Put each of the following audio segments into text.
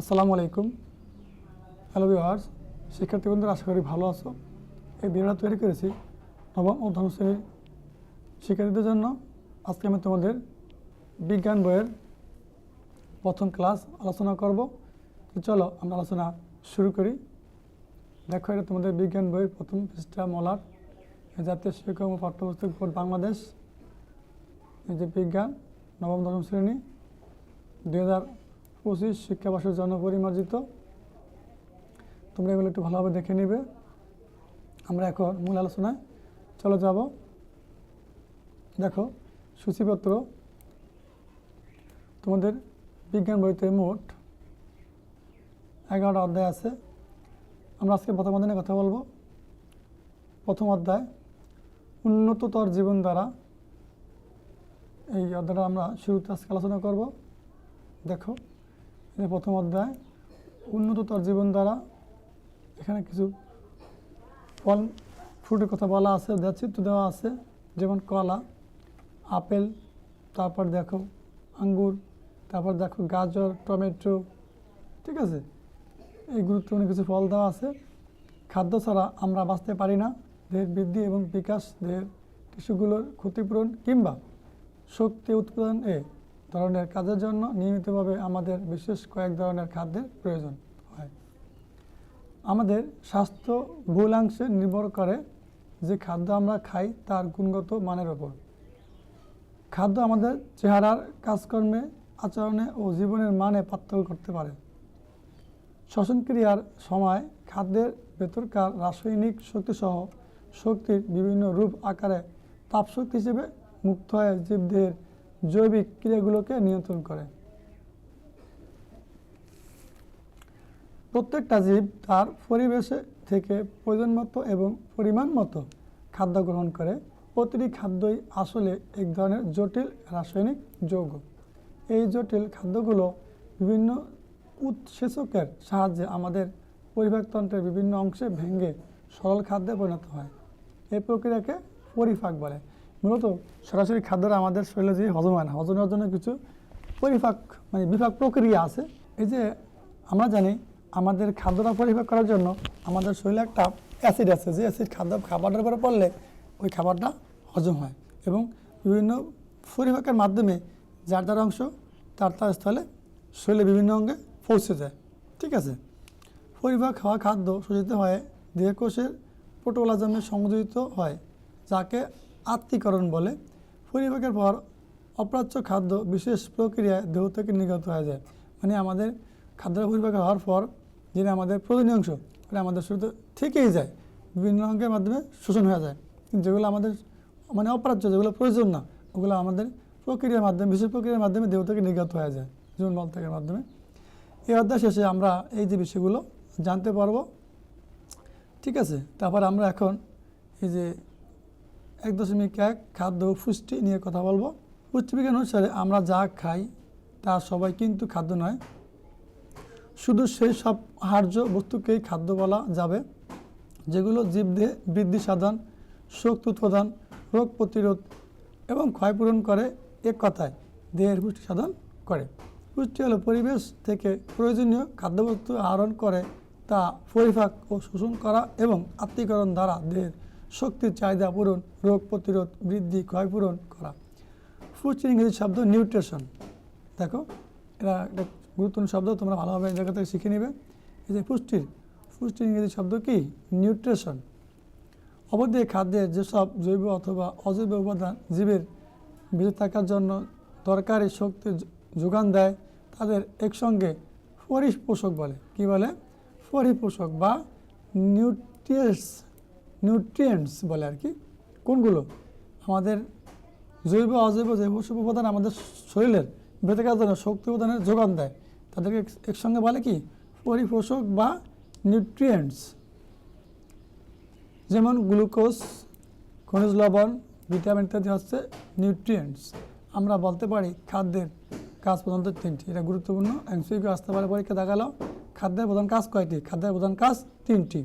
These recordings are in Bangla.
আসসালামু আলাইকুম। হ্যালো ভিওয়ার্স শিক্ষার্থী বন্ধুরা, আশা করি ভালো আছো। এই ভিডিওটা তৈরি করেছি নবম ও দশম শ্রেণির শিক্ষার্থীদের জন্য। আজকে আমি তোমাদের বিজ্ঞান বইয়ের প্রথম ক্লাস আলোচনা করব। তো চলো আমরা আলোচনা শুরু করি। দেখো, এটা তোমাদের বিজ্ঞান বইয়ের প্রথম পৃষ্ঠা, মলার। জাতীয় শিক্ষক ও পাঠ্যপুস্তক বোর্ড বাংলাদেশ। এই যে বিজ্ঞান, নবম দশম শ্রেণি, দুই হাজার পঁচিশ শিক্ষাবর্ষের জন্য পরিমার্জিত তোমরা এগুলো একটু ভালোভাবে দেখে নিবে। আমরা এখন মূল আলোচনায় চলে যাব। দেখো, সূচিপত্র। তোমাদের বিজ্ঞান বইতে মোট এগারোটা অধ্যায় আছে। আমরা আজকে প্রথম অধ্যায় কথা বলব। প্রথম অধ্যায়, উন্নততর জীবন দ্বারা। এই অধ্যায়টা আমরা শুরুতে আজকে আলোচনা করব। দেখো এটা প্রথম অধ্যায় উন্নততর জীবন দ্বারা, এখানে কিছু ফল, ফ্রুটের কথা বলা আছে দেওয়া চিত্র দেওয়া আছে, যেমন কলা, আপেল, তারপর দেখো আঙ্গুর, তারপর দেখো গাজর, টমেটো, ঠিক আছে? এই গুরুত্বপূর্ণ কিছু ফল দেওয়া আছে। খাদ্য ছাড়া আমরা বাঁচতে পারি না। দেহের বৃদ্ধি এবং বিকাশ, দেহের টিস্যুগুলোর ক্ষতিপূরণ কিংবা শক্তি উৎপাদন এ ধরনের কাজের জন্য নিয়মিতভাবে আমাদের বিশেষ কয়েক ধরনের খাদ্যের প্রয়োজন হয়। আমাদের স্বাস্থ্য বহুলাংশে নির্ভর করে যে খাদ্য আমরা খাই তার গুণগত মানের ওপর। খাদ্য আমাদের চেহারার কাজকর্মে, আচরণে ও জীবনের মানে পার্থক্য করতে পারে। শ্বসন ক্রিয়ার সময় খাদ্যের ভেতরকার রাসায়নিক শক্তিসহ শক্তির বিভিন্ন রূপ আকারে তাপশক্তি হিসেবে মুক্ত হয়ে জীবদেহের জৈবিক ক্রিয়াগুলোকে নিয়ন্ত্রণ করে। প্রত্যেকটা জীব তার পরিবেশে থেকে প্রয়োজন মতো এবং পরিমাণ মতো খাদ্য গ্রহণ করে। প্রতিটি খাদ্যই আসলে এক ধরনের জটিল রাসায়নিক যৌগ। এই জটিল খাদ্যগুলো বিভিন্ন উৎসেচকের সাহায্যে আমাদের পরিপাকতন্ত্রের বিভিন্ন অংশে ভেঙে সরল খাদ্যে পরিণত হয়। এই প্রক্রিয়াকে পরিপাক বলে। মূলত সরাসরি খাদ্যটা আমাদের শরীরে যে হজম হয় না, হজমের জন্য কিছু পরিপাক মানে বিপাক প্রক্রিয়া আছে। এই যে আমরা জানি আমাদের খাদ্যটা পরিপাক করার জন্য আমাদের শরীরে একটা অ্যাসিড আছে, যে অ্যাসিড খাদ্য খাবারের উপরে পড়লে ওই খাবারটা হজম হয় এবং বিভিন্ন পরিপাকের মাধ্যমে যার যার অংশ তার তার স্থলে শরীরে বিভিন্ন অঙ্গে পৌঁছে যায়। ঠিক আছে? পরিপাক হওয়া খাদ্য শোষিত হয়ে দেহকোষের প্রোটোলাজমে সংযোজিত হয়, যাকে আত্মীকরণ বলে। পরিপাকের পর অপ্রাচ্য খাদ্য বিশেষ প্রক্রিয়ায় দেহ থেকে নির্গত হয়ে যায়। মানে আমাদের খাদ্য পরিপাক হওয়ার পর যেটা আমাদের প্রয়োজনীয় অংশ এটা আমাদের শরীরে থেকেই যায়, বিভিন্ন অঙ্গের মাধ্যমে শোষণ হয়ে যায়। কিন্তু যেগুলো আমাদের মানে অপ্রাচ্য, যেগুলো প্রয়োজন না, ওগুলো আমাদের প্রক্রিয়ার মাধ্যমে, বিশেষ প্রক্রিয়ার মাধ্যমে দেহ থেকে নির্গত হয়ে যায় জীবন বল ত্যাগের মাধ্যমে। এই অধ্যায় শেষে আমরা এই যে বিষয়গুলো জানতে পারব। ঠিক আছে, তারপর আমরা এখন এই যে এক দশমিক এক খাদ্য পুষ্টি নিয়ে কথা বলব। পুষ্টিবিজ্ঞান অনুসারে আমরা যা খাই, তা সবাই কিন্তু খাদ্য নয়। শুধু সেই সব আহার্য বস্তুকেই খাদ্য বলা যাবে, যেগুলো জীবদেহে বৃদ্ধি সাধন, শক্তি উৎপাদন, রোগ প্রতিরোধ এবং ক্ষয়পূরণ করে এক কথায়, দেহের পুষ্টি সাধন করে। পুষ্টি হলো পরিবেশ থেকে প্রয়োজনীয় খাদ্যবস্তু আহরণ করে, তা পরিপাক ও শোষণ করা এবং আত্মীকরণ দ্বারা দেহের শক্তির চাহিদা পূরণ, রোগ প্রতিরোধ বৃদ্ধি, ক্ষয়পূরণ করা। পুষ্টির ইংরেজি শব্দ নিউট্রিশন দেখো এটা একটা গুরুত্বপূর্ণ শব্দ, তোমরা ভালোভাবে এই জায়গা থেকে শিখে নেবে। এই যে পুষ্টির পুষ্টির ইংরেজি শব্দ কি? নিউট্রিশন অবশ্যই খাদ্যের যেসব জৈব অথবা অজৈব উপাদান জীবের বেঁচে থাকার জন্য দরকারি শক্তি যোগান দেয়, তাদের একসঙ্গে পরিপোষক বলে। কি বলে? পরিপোষক বা নিউট্রিয়েন্টস নিউট্রিয়েন্টস বলে আর কি। কোনগুলো? আমাদের জৈব, অজৈব, জৈব সব উপাদান আমাদের শরীরের বেঁচে জন্য শক্তি উপাদানের যোগান দেয়। তাদেরকে একসঙ্গে বলে কি? পরিপোষক বা নিউট্রিয়েন্টস যেমন গ্লুকোজ, খনিজ লবণ, ভিটামিন ইত্যাদি হচ্ছে নিউট্রিয়েন্টস আমরা বলতে পারি খাদ্যের কাজ প্রধানত তিনটি। এটা গুরুত্বপূর্ণ। এমসিকিউ আসতে পারে, পরীক্ষা দেখাল। খাদ্যের প্রধান কাজ কয়টি? খাদ্যের প্রধান কাজ তিনটি।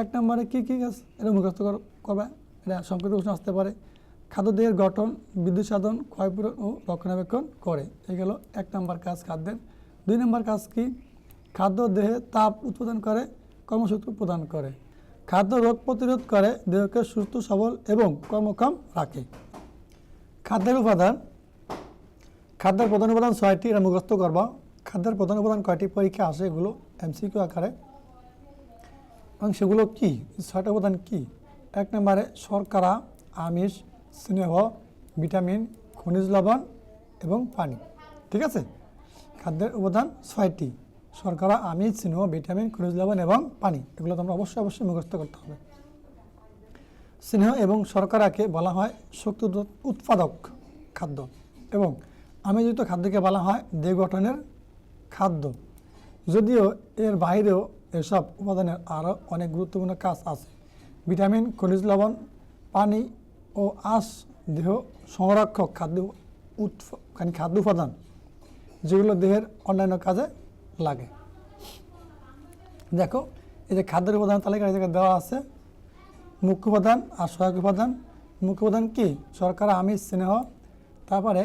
এক নম্বরে কী কী কাজ এটা মুখস্থ করবে। এটা সংক্ষিপ্ত প্রশ্ন আসতে পারে। খাদ্যদেহের গঠন, বিদ্যুৎ সাধন, ক্ষয়পূরণ ও রক্ষণাবেক্ষণ করে। এই গেল এক নম্বর কাজ খাদ্যের। দুই নম্বর কাজ কি? খাদ্য দেহে তাপ উৎপাদন করে, কর্মশক্তি প্রদান করে। খাদ্য রোগ প্রতিরোধ করে, দেহকে সুস্থ, সবল এবং কর্মক্ষম রাখে। খাদ্যের উপাদান। খাদ্যের প্রধান উপাদান ছয়টি এরা মুখস্থ করবা। খাদ্যের প্রধান উপাদান কয়টি? পরীক্ষা আসে এগুলো এমসিকিউ আকারে। এবং সেগুলো কি? ছয়টা উপাদান কি? এক নম্বরে শর্করা, আমিষ, স্নেহ, ভিটামিন, খনিজ লবণ এবং পানি। ঠিক আছে? খাদ্যের উপাদান ছয়টি। শর্করা, আমিষ, স্নেহ, ভিটামিন, খনিজ লবণ এবং পানি। এগুলো তোমরা অবশ্যই অবশ্যই মুখস্থ করতে হবে। স্নেহ এবং শর্করাকে বলা হয় শক্তি উৎপাদক খাদ্য এবং আমিষযুক্ত খাদ্যকে বলা হয় দেহ গঠনের খাদ্য। যদিও এর বাইরেও এসব উপাদানের আরও অনেক গুরুত্বপূর্ণ কাজ আছে। ভিটামিন, খনিজ লবণ, পানি ও আঁশ দেহ সংরক্ষক খাদ্য মানে খাদ্য উপাদান, যেগুলো দেহের অন্যান্য কাজে লাগে। দেখো, এই যে খাদ্যের উপাদান তালিকা এই জায়গায় দেওয়া আছে। মুখ্য উপাদান আর সহায়ক উপাদান। মুখ্য উপাদান কি? শর্করা, আমিষ, স্নেহ। তারপরে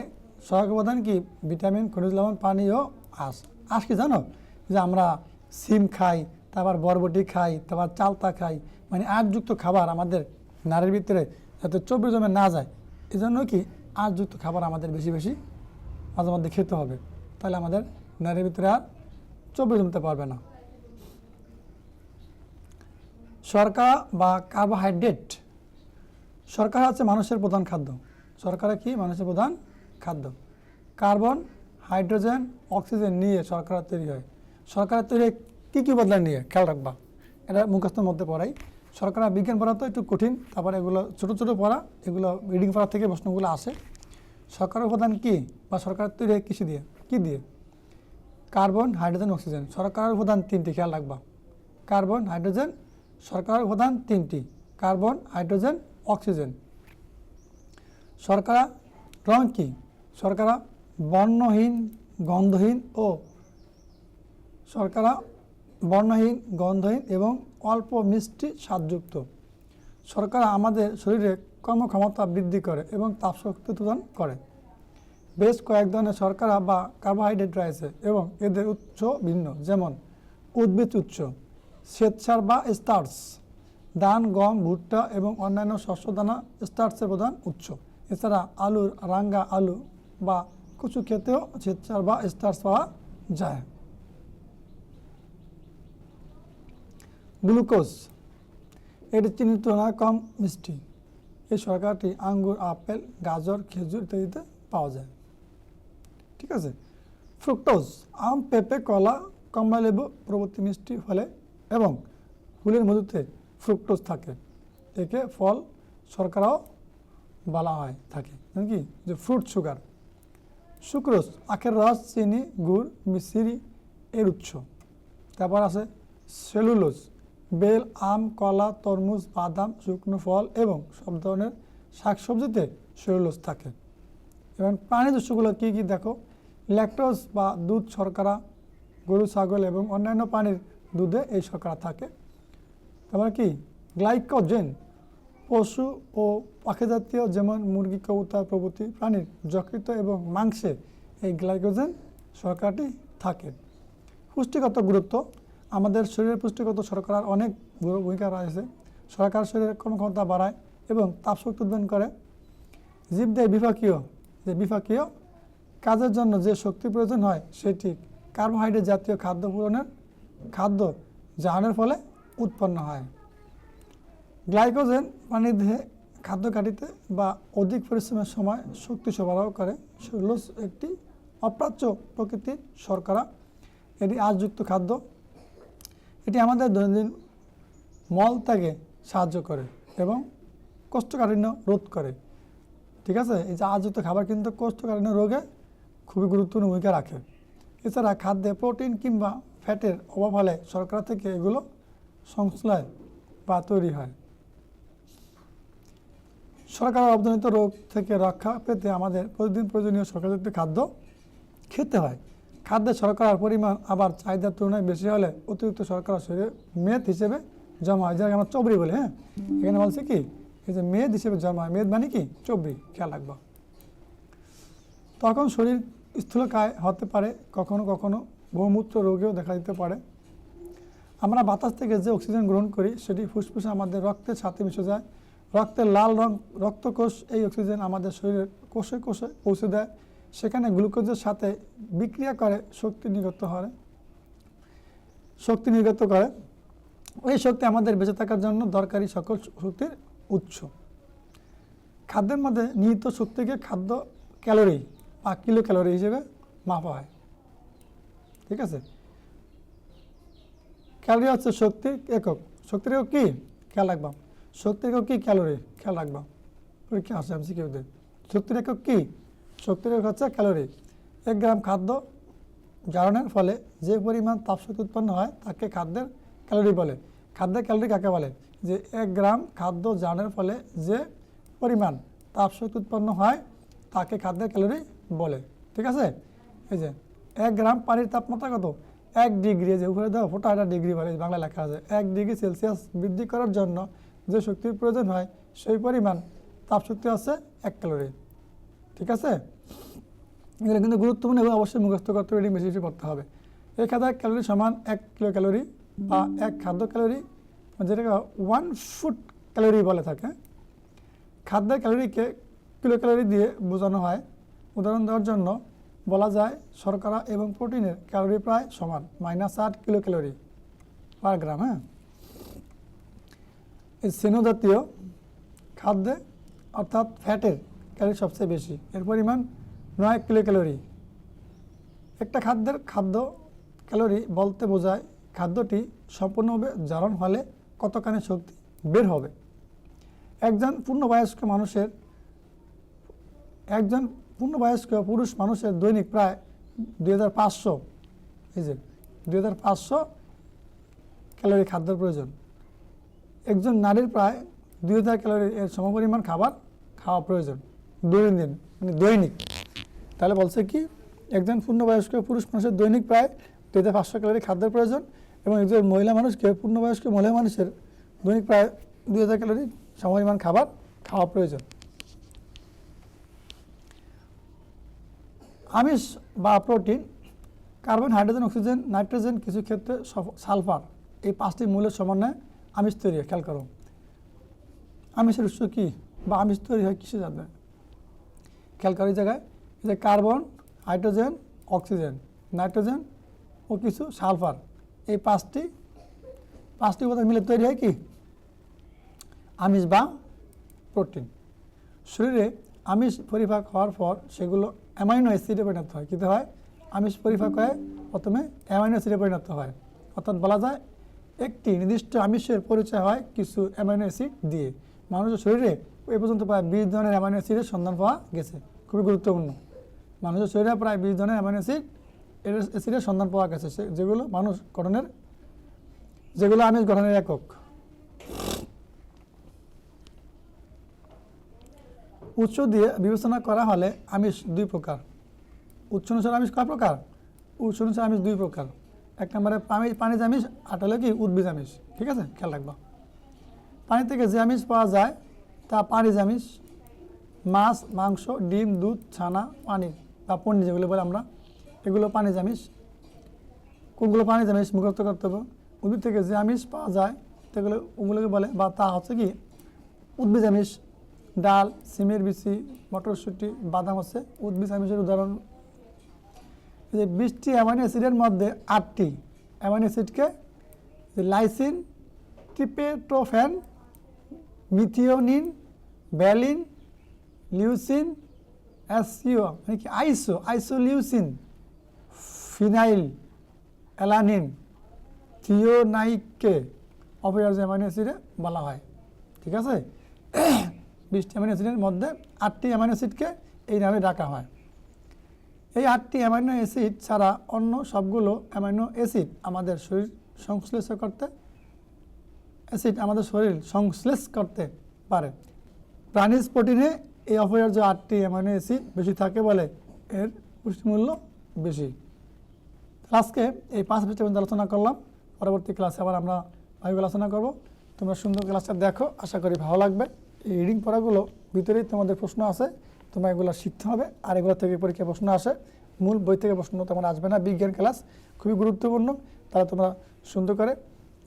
সহায়ক উপাদান কি? ভিটামিন, খনিজ লবণ, পানি ও আঁশ। আঁশ কি জানো? যে আমরা সিম খাই, তারপর বরবটি খাই, তারপর চালতা খাই। মানে আঁশযুক্ত খাবার আমাদের নারীর ভিতরে যাতে চব্বিশ জমে না যায়। এই জন্য কি আঁশযুক্ত খাবার আমাদের বেশি বেশি মাঝে মধ্যে খেতে হবে। তাহলে আমাদের নারীর ভিতরে আর চব্বিশ জমতে পারবে না। শর্করা বা কার্বোহাইড্রেট শর্করা হচ্ছে মানুষের প্রধান খাদ্য। শর্করা কি মানুষের প্রধান খাদ্য? কার্বন, হাইড্রোজেন, অক্সিজেন নিয়ে শর্করা তৈরি হয়। শর্করা তৈরি কী কী উপাদান নিয়ে খেয়াল রাখবা? এটা মুখস্থের মধ্যে পড়াই। শর্করা বিজ্ঞান পড়া তো একটু কঠিন, তারপরে এগুলো ছোট ছোট পড়া, এগুলো রিডিং পড়া থেকে প্রশ্নগুলো আসে। শর্করা উপাদান কি বা শর্করা তৈরি কৃষি দিয়ে? কী দিয়ে? Carbon, hydrogen, oxygen. শর্করার উপাদান তিনটি, খেয়াল রাখবা। কার্বন, হাইড্রোজেন শর্করার উপাদান তিনটি, কার্বন, হাইড্রোজেন, অক্সিজেন। শর্করা রং কি? শর্করা বর্ণহীন, গন্ধহীন ও শর্করা, বর্ণহীন, গন্ধহীন এবং অল্প মিষ্টি স্বাদযুক্ত। শর্করা আমাদের শরীরে কর্মক্ষমতা বৃদ্ধি করে এবং তাপশক্তি প্রদান করে। বেশ কয়েক ধরনের শর্করা বা কার্বোহাইড্রেট রয়েছে এবং এদের উৎস ভিন্ন, যেমন উদ্ভিদ উৎস, শ্বেতসার বা স্টার্চ, ধান, গম, ভুট্টা এবং অন্যান্য শস্যদানা স্টার্চের প্রধান উৎস। এছাড়া আলুর রাঙ্গা আলু বা কচু খেতেও শ্বেতসার বা স্টার্স পাওয়া যায়। গ্লুকোজ। এটি চিনির তুলনায় কম মিষ্টি। এই শর্করাটি আঙ্গুর, আপেল, গাজর, খেজুর ইত্যাদিতে পাওয়া যায়। ঠিক আছে? ফ্রুক্টোজ, আম, পেঁপে, কলা, কমলালেবু প্রভৃতি মিষ্টি ফলে এবং ফুলের মধুতে ফ্রুক্টোজ থাকে। একে ফল শর্করাও বলা হয়, থাকে। কি? যে ফ্রুট সুগার। সুক্রোজ, আখের রস, চিনি, গুড় মিশ্রি এর উৎস। তারপর আছে সেলুলোজ। বেল, আম, কলা, তরমুজ, বাদাম, শুকনো ফল এবং সব ধরনের শাকসবজিতে সেলুলোজ থাকে। এবং প্রাণীজ উৎসগুলো কী কী দেখো? ল্যাকটোজ বা দুধ শর্করা, গরু, ছাগল এবং অন্যান্য প্রাণীর দুধে এই শর্করা থাকে। তারপরে কি? গ্লাইকোজেন, পশু ও পাখি জাতীয় যেমন মুরগি, কবুতর প্রভৃতি প্রাণীর যকৃত এবং মাংসে এই গ্লাইকোজেন শর্করাটি থাকে। পুষ্টিগত গুরুত্ব আমাদের শরীরের পুষ্টিগত শর্করার অনেক বড় ভূমিকা রয়েছে শর্করা শরীরের কর্মক্ষমতা বাড়ায় এবং তাপশক্তি উৎপাদন করে। জীবদেহ বিপাকীয়, যে বিপাকীয় কাজের জন্য যে শক্তি প্রয়োজন হয় সেটি কার্বোহাইড্রেট জাতীয় খাদ্য পূরণের খাদ্য জাহানের ফলে উৎপন্ন হয়। গ্লাইকোজেন পানি দেহে খাদ্য কাটিতে বা অধিক পরিশ্রমের সময় শক্তি সরবরাহ করে। সেলুলোজ একটি অপ্রাচ্য প্রকৃতির শর্করা। এটি আজযুক্ত খাদ্য। এটি আমাদের দৈনন্দিন মল ত্যাগে সাহায্য করে এবং কোষ্ঠকাঠিন্য রোধ করে। ঠিক আছে? এই যে আজযুক্ত খাবার কিন্তু কোষ্ঠকাঠিন্য রোগে খুবই গুরুত্বপূর্ণ ভূমিকা রাখে। এছাড়া খাদ্যে প্রোটিন কিংবা ফ্যাটের অভাব হলে শর্করা থেকে এগুলো সংশ্লয় বা তৈরি হয়। শর্করা অবজনিত রোগ থেকে রক্ষা পেতে আমাদের প্রতিদিন প্রয়োজনীয় সরকারযুক্ত খাদ্য খেতে হয়। খাদ্যে শর্করার পরিমাণ আবার চাহিদার তুলনায় বেশি হলে অতিরিক্ত শর্করা শরীরে মেদ হিসেবে জমা হয়। যাকে আমরা চবরি বলি হ্যাঁ? এখানে বলছে কি, এই যে মেদ হিসেবে জমা হয়। মেদ মানে কি? চবরি খেয়াল রাখব। তখন শরীর স্থূলকায় হতে পারে, কখনো কখনো বহুমূত্র রোগেও দেখা দিতে পারে। আমরা বাতাস থেকে যে অক্সিজেন গ্রহণ করি, সেটি ফুসফুসে আমাদের রক্তের সাথে মিশে যায়। রক্তের লাল রং, রক্তকোষ, এই অক্সিজেন আমাদের শরীরের কোষে কোষে পৌঁছে দেয়। সেখানে গ্লুকোজের সাথে বিক্রিয়া করে শক্তি নির্গত হয় শক্তি নির্গত করে। ওই শক্তি আমাদের বেঁচে থাকার জন্য দরকারি সকল শক্তির উৎস। খাদ্যের মধ্যে নিহিত শক্তিকে খাদ্য ক্যালোরি বা কিলো ক্যালোরি হিসেবে মাপা হয়। ঠিক আছে? ক্যালোরি হচ্ছে শক্তির একক। শক্তির একক কী? খেয়াল রাখবা। শক্তির একক কী? ক্যালোরি। খেয়াল রাখবা। পরীক্ষা আসে আমি শিখে শক্তির একক কি? শক্তির হচ্ছে ক্যালোরি। এক গ্রাম খাদ্য জারণের ফলে যে পরিমাণ তাপশক্তি উৎপন্ন হয়, তাকে খাদ্যের ক্যালোরি বলে। খাদ্যের ক্যালোরি কাকে বলে? যে এক গ্রাম খাদ্য জারণের ফলে যে পরিমাণ তাপশক্তি উৎপন্ন হয়, তাকে খাদ্যের ক্যালোরি বলে। ঠিক আছে? এই যে, এক গ্রাম পানির তাপমাত্রা কত? এক ডিগ্রি। যে, উপরে দেওয়া ফোটা একটা ডিগ্রি বলে বাংলা লেখা আছে। এক ডিগ্রি সেলসিয়াস বৃদ্ধি করার জন্য যে শক্তির প্রয়োজন হয়, সেই পরিমাণ তাপশক্তি আছে এক ক্যালোরি। ঠিক আছে? এগুলো কিন্তু গুরুত্বপূর্ণ এবং অবশ্যই মুখস্থ করতে রিডিং বেশি বেশি করতে হবে। এক হাজার ক্যালোরি সমান এক কিলো ক্যালোরি বা এক খাদ্য ক্যালোরি যেটাকে ওয়ান ফুড ক্যালোরি বলে থাকে। খাদ্যের ক্যালোরিকে কিলো ক্যালোরি দিয়ে বোঝানো হয়। উদাহরণ দেওয়ার জন্য বলা যায় শর্করা এবং প্রোটিনের ক্যালোরি প্রায় সমান মাইনাস আট কিলো ক্যালোরি পার গ্রাম হ্যাঁ? এই স্নেহ জাতীয় খাদ্যে অর্থাৎ ফ্যাটের ক্যালোরি সবচেয়ে বেশি। এর পরিমাণ নয় কিলো ক্যালোরি। একটা খাদ্যের খাদ্য ক্যালোরি বলতে বোঝায় খাদ্যটি সম্পূর্ণভাবে জারণ হলে কতখানি শক্তি বের হবে। একজন পূর্ণবয়স্ক মানুষের, একজন পূর্ণবয়স্ক পুরুষ মানুষের দৈনিক প্রায় দুই হাজার পাঁচশো, এই যে দুই হাজার পাঁচশো ক্যালোরি খাদ্যের প্রয়োজন। একজন নারীর প্রায় দুই হাজার ক্যালোরি এর সমপরিমাণ খাবার খাওয়া প্রয়োজন। দৈনন্দিন মানে দৈনিক। তাহলে বলছে কি, একজন পূর্ণবয়স্ক পুরুষ মানুষের দৈনিক প্রায় দুই হাজার পাঁচশো ক্যালোরি খাদ্যের প্রয়োজন এবং একজন মহিলা মানুষকে পূর্ণবয়স্ক মহিলা মানুষের দৈনিক প্রায় দুই হাজার ক্যালোরি সমপরিমাণ খাবার খাওয়া প্রয়োজন। আমিষ বা protein, carbon, hydrogen, oxygen, nitrogen কিছু ক্ষেত্রে সালফার এই পাঁচটি মূলের সমন্বয়ে আমিষ তৈরি হয়, খেয়াল করো। আমিষের উৎস কী বা আমিষ তৈরি হয়, কিসে জানবে? খেয়াল করো জায়গায়। যে কার্বন, হাইড্রোজেন, অক্সিজেন, নাইট্রোজেন ও কিছু সালফার। এই পাঁচটি পাঁচটি উপাদান মিলে তৈরি হয় কি? আমিষ বা প্রোটিন। শরীরে আমিষ পরিপাক হওয়ার পর সেগুলো অ্যামাইনো অ্যাসিডে পরিণত হয়। কিন্তু হয়? আমিষ পরিপাক হয়ে প্রথমে অ্যামাইনো অ্যাসিডে পরিণত হয়। অর্থাৎ বলা যায়, একটি নির্দিষ্ট আমিষের পরিচয় হয় কিছু অ্যামাইনো অ্যাসিড দিয়ে। মানুষের শরীরে এ পর্যন্ত প্রায় বিশ ধরনের অ্যামাইনো অ্যাসিডের সন্ধান পাওয়া গেছে। খুবই গুরুত্বপূর্ণ। মানুষের শরীরে প্রায় বিশ ধরনের অ্যামাইনো অ্যাসিড অ্যাসিডের সন্ধান পাওয়া গেছে। যেগুলো মানুষ গঠনের যেগুলো আমিষ গঠনের একক। উৎস দিয়ে বিবেচনা করা হলে আমিষ দুই প্রকার। উৎস অনুসারে আমিষ কয় প্রকার? উৎস অনুসারে আমিষ দুই প্রকার। এক নম্বরে পানি পানিজ আমিষ আর হলো কি? উদ্ভিদ আমিষ। ঠিক আছে? খেয়াল রাখবা। পানি থেকে যে আমিষ পাওয়া যায়, তা পানিজ আমিষ। মাছ, মাংস, ডিম, দুধ, ছানা, পানি। বা পনির যেগুলো বলে আমরা, এগুলো পানিজ আমিষ কোনগুলো পানিজ আমিষ মুখস্থ করতে হবে? উদ্ভিদ থেকে যে আমিষ পাওয়া যায়, সেগুলো ওগুলোকে বলে, বা তা হচ্ছে কি, উদ্ভিদ আমিষ ডাল, সিমের বিচি, মটরশুঁটি, বাদাম আছে, উদ্ভিদ আমিষের উদাহরণ। যে বিশটি অ্যামাইনো অ্যাসিডের মধ্যে আটটি amino অ্যাসিডকে lysine tryptophan methionine valine leucine অ্যাসিও মানে কি? আইসো আইসোলিউসিন ফিনাইল অ্যালানিন থিওনাইককে অপরিহার্য অ্যামাইনো অ্যাসিডে বলা হয়। ঠিক আছে? বিশটি অ্যামাইনো অ্যাসিডের মধ্যে আটটি অ্যামাইনো অ্যাসিডকে এই নামে ডাকা হয়। এই আটটি অ্যামাইনো অ্যাসিড ছাড়া অন্য সবগুলো অ্যামাইনো অ্যাসিড আমাদের শরীর সংশ্লেষ করতে অ্যাসিড আমাদের শরীর সংশ্লেষ করতে পারে। প্রাণীজ প্রোটিনে এই অপরিহার্য আটটি অ্যামাইনো অ্যাসিড বেশি থাকে বলে এর পুষ্টিমূল্য বেশি। আজকে এই পাঁচ বিষয় পর্যন্ত আলোচনা করলাম। পরবর্তী ক্লাসে আবার আমরা ভাইগুলো আলোচনা করব। তোমরা সুন্দর ক্লাসটা দেখো, আশা করি ভালো লাগবে। এই রিডিং পড়াগুলো ভিতরেই তোমাদের প্রশ্ন আছে তোমরা এগুলো শিখতে হবে, আর এগুলো থেকে পরীক্ষায় প্রশ্ন আসে। মূল বই থেকে প্রশ্ন তেমন আসবে না, বিজ্ঞান ক্লাস খুবই গুরুত্বপূর্ণ তারা তোমরা সুন্দর করে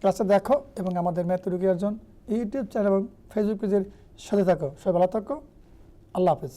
ক্লাসটা দেখো এবং আমাদের ম্যাথরুকি অর্জন ইউটিউব চ্যানেল এবং ফেসবুক পেজের সাথে থাকো। সবাই ভালো থাকো। আল্লাহ হাফিজ।